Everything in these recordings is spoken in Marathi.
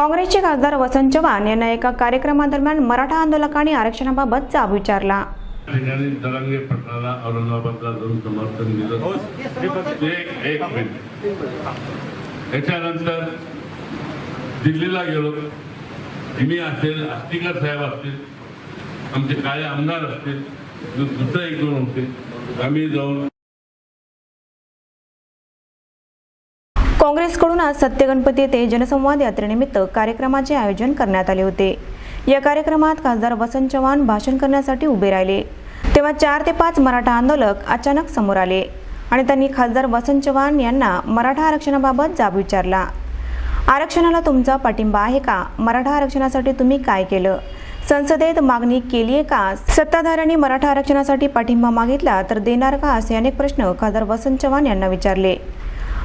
काँग्रेसचे खासदार वसंत चव्हाण यांना एका कार्यक्रमादरम्यान मराठा आंदोलकांनी आरक्षणाबाबत जाब विचारला. ठिकाणी पटणाला औरंगाबादला जाऊन समर्थन दिलं. एक एक मिनिट. याच्यानंतर दिल्लीला गेलो. मी असेल आस्तिकर साहेब असतील आमचे काळे आमदार असतील दु- दुसरं एक दोन होते आम्ही जाऊन काँग्रेसकडून आज सत्यगणपती येथे जनसंवाद यात्रेनिमित्त कार्यक्रमाचे आयोजन करण्यात आले होते. या कार्यक्रमात खासदार वसंत चव्हाण भाषण करण्यासाठी उभे राहिले. तेव्हा चार ते पाच मराठा आंदोलक अचानक समोर आले आणि त्यांनी खासदार वसंत चव्हाण यांना मराठा आरक्षणाबाबत जाब विचारला. आरक्षणाला तुमचा पाठिंबा आहे का? मराठा आरक्षणासाठी तुम्ही काय केलं? संसदेत मागणी केली आहे का? सत्ताधाऱ्यांनी मराठा आरक्षणासाठी पाठिंबा मागितला तर देणार का? असे अनेक प्रश्न खासदार वसंत चव्हाण यांना विचारले.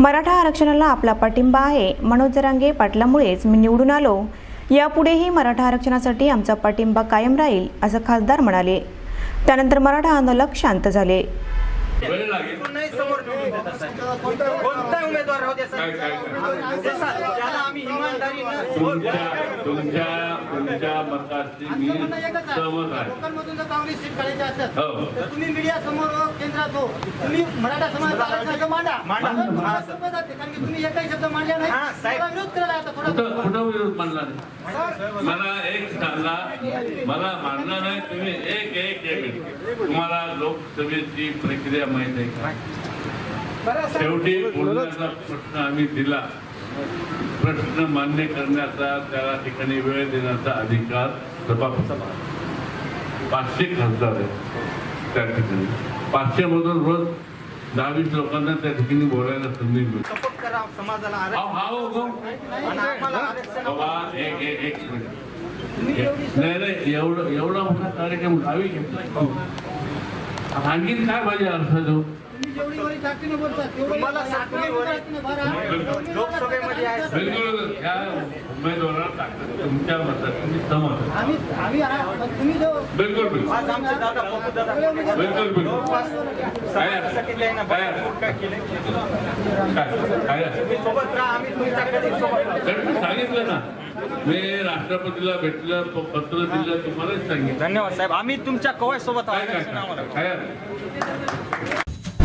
मराठा आरक्षणाला आपला पाठिंबा आहे. मनोज जरांगे पाटलामुळेच मी निवडून आलो. यापुढेही मराठा आरक्षणासाठी आमचा पाठिंबा कायम राहील असं खासदार म्हणाले. त्यानंतर मराठा आंदोलक शांत झाले. तुमच्या तुमच्या मताशी मी. सहमत आहे. हो. तुम्ही मीडिया समोर व केंद्रात हो. तुम्ही मराठा समाजाचा आरक्षणाचं मांडा. मांडा. तर तुम्हाला सोपं जाते. कारण की तुम्ही एकही शब्द मांडला नाही. हा, विरोध आता थोडा कुठं कुठं विरोध मानला नाही? मला एक सांगा. मला मानलं नाही तुम्ही एक एक एक मिनिट. तुम्हाला लोकसभेची प्रक्रिया माहीत आहे का? शेवटी बोलण्याचा प्रश्न आम्ही दिला. प्रश्न मान्य करण्याचा त्या ठिकाणी वेळ देण्याचा अधिकार सभापती पाचशे खासदार आहेत त्या ठिकाणी. पाचशे मधून रोज दहावीस लोकांना त्या ठिकाणी बोलायला संधी मिळते. हा हो, हो. एवढं एवढा मोठा कार्यक्रम गावी घेतला. आणखीन काय पाहिजे अर्थ देऊ? तुम्हाला अठरा तुम्ही वरी- ताकदीने भरा. लोकसभेमध्ये आहे. बिलकुल ह्या उमेदवाराला टाकलं तुमच्या मतात तुम्ही सहमत आहे. आम्ही आम्ही आ- तुम्ही जो बिलकुल बिलकुल आज आमचे दादा पप्पू दादा बिलकुल बिलकुल काय आहे? समाजासाठी त्यांना काय आहे? भरपूर काय केले काय काय आहे? तुम्ही सोबत राहा आम्ही तुमच्या कधी सोबत राहू. तर मी सांगितलं ना मी राष्ट्रपतीला भेटलं प- पत्र दिलं तुम्हालाच सांगितलं धन्यवाद साहेब आम्ही तुमच्या कवय सोबत काय आहोत काय आरक्षण आम्हाला काय आहे?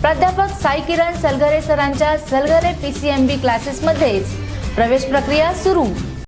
प्राध्यापक साई किरण सलगरे सरांच्या Salgare P C M B क्लासेसमध्येच प्रवेश प्रक्रिया सुरू.